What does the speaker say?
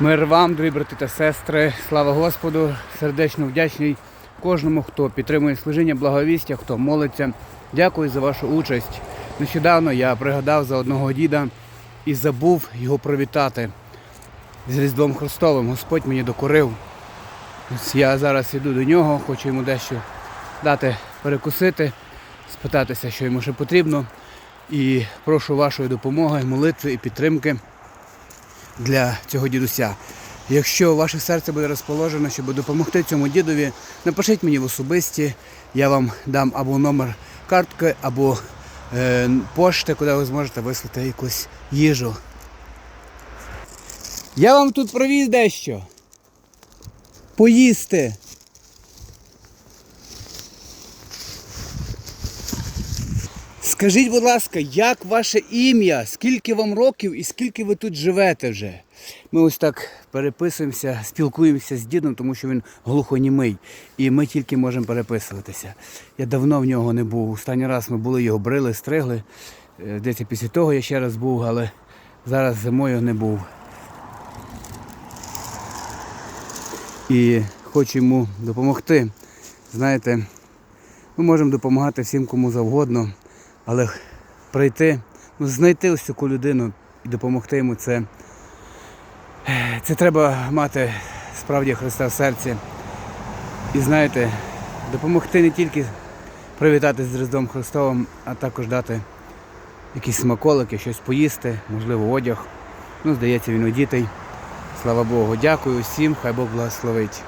Мир вам, дорогі брати та сестри, слава Господу, сердечно вдячний кожному, хто підтримує служіння благовістя, хто молиться. Дякую за вашу участь. Нещодавно я пригадав за одного діда і забув його привітати з Різдвом Христовим. Господь мені докорив. Ось я зараз іду до нього, хочу йому дещо дати перекусити, спитатися, що йому ще потрібно. І прошу вашої допомоги, молитви і підтримки для цього дідуся. Якщо ваше серце буде розположено, щоб допомогти цьому дідові, напишіть мені в особисті, я вам дам або номер картки, або е, пошти, куди ви зможете вислати якусь їжу. Я вам тут провіз дещо. Поїсти. Скажіть, будь ласка, як ваше ім'я? Скільки вам років і скільки ви тут живете вже? Ми ось так переписуємося, спілкуємося з дідом, тому що він глухонімий. І ми тільки можемо переписуватися. Я давно в нього не був. Останній раз ми були його брили, стригли. Е, Десь після того я ще раз був, але зараз зимою не був. І хочу йому допомогти. Знаєте, ми можемо допомагати всім кому завгодно, але прийти, ну, знайти ось таку людину і допомогти йому це. Це треба мати справді Христа в серці. І знаєте, допомогти не тільки привітати з Різдвом Христовим, а також дати якісь смаколики, щось поїсти, можливо, одяг. Ну, здається, він одітий. Слава Богу. Дякую всім, хай Бог благословить.